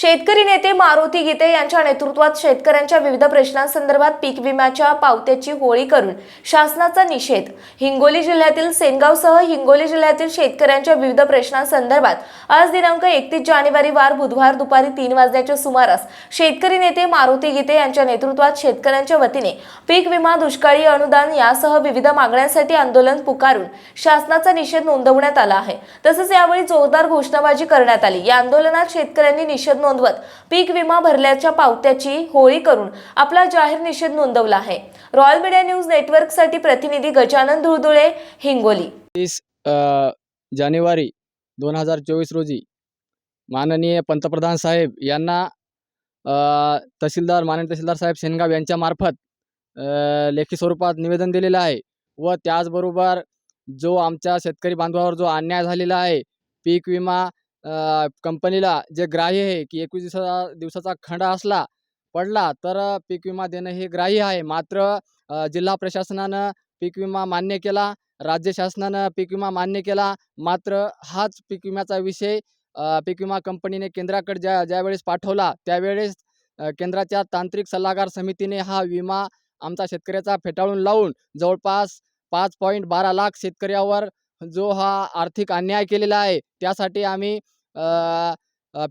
शेतकरी नेते मारुती गीते यांच्या नेतृत्वात शेतकऱ्यांच्या विविध प्रश्नांसंदर्भात पीक विम्याच्या पावत्याची होळी करून शासनाचा निषेध. हिंगोली जिल्ह्यातील सेनगावसह हिंगोली जिल्ह्यातील शेतकऱ्यांच्या विविध प्रश्नांसंदर्भात आज दिनांक एकतीस जानेवारी वार बुधवार दुपारी तीन वाजण्याच्या सुमारास शेतकरी नेते मारुती गीते यांच्या नेतृत्वात शेतकऱ्यांच्या वतीने पीक विमा दुष्काळी अनुदान यासह विविध मागण्यांसाठी आंदोलन पुकारून शासनाचा निषेध नोंदवण्यात आला आहे. तसेच यावेळी जोरदार घोषणाबाजी करण्यात आली. या आंदोलनात शेतकऱ्यांनी निषेध नोंदवत. पीक विमा भरल्याच्या पावत्याची होळी करून आपला जाहीर निषेध नोंदवला आहे. रॉयल मीडिया न्यूज नेटवर्कसाठी प्रतिनिधी गजानन धुळधुळे हिंगोली. तीस जानेवारी दोन हजार चोवीस रोजी माननीय पंतप्रधान साहेब यांना तहसीलदार माननीय तहसीलदार साहेब शेनगाव यांच्यामार्फत लेखी स्वरूपात निवेदन दिलेलं आहे व त्याचबरोबर जो आमच्या शेतकरी बांधवावर जो अन्याय झालेला आहे पीक विमा कंपनीला जे ग्राह्य आहे की एकवीस दिवसा दिवसाचा खंड असला पडला तर पीक विमा देणं हे ग्राह्य आहे. मात्र जिल्हा प्रशासनानं पीक विमा मान्य केला राज्य शासनानं पीक विमा मान्य केला मात्र हाच पीक विम्याचा विषय पीक विमा कंपनीने केंद्राकडे ज्या ज्यावेळेस पाठवला त्यावेळेस केंद्राच्या तांत्रिक सल्लागार समितीने हा विमा आमचा शेतकऱ्याचा फेटाळून लावून जवळपास पाच पॉईंट बारा लाख शेतकऱ्यावर जो हा आर्थिक अन्याय केलेला आहे त्यासाठी आम्ही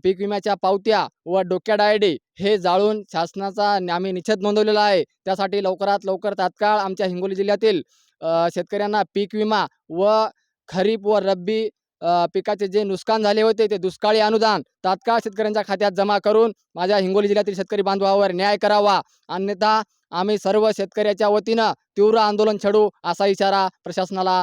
पीक विम्याच्या पावत्या व डोक्या डायडे हे जाळून शासनाचा आम्ही निषेध नोंदवलेला आहे. त्यासाठी लवकरात लवकर तात्काळ आमच्या हिंगोली जिल्ह्यातील शेतकऱ्यांना पीक विमा व खरीप व रब्बी पिकाचे जे नुकसान झाले होते ते दुष्काळी अनुदान तात्काळ शेतकऱ्यांच्या खात्यात जमा करून माझ्या हिंगोली जिल्ह्यातील शेतकरी बांधवावर न्याय करावा. अन्यथा आम्ही सर्व शेतकऱ्याच्या वतीनं तीव्र आंदोलन छेडू असा इशारा प्रशासनाला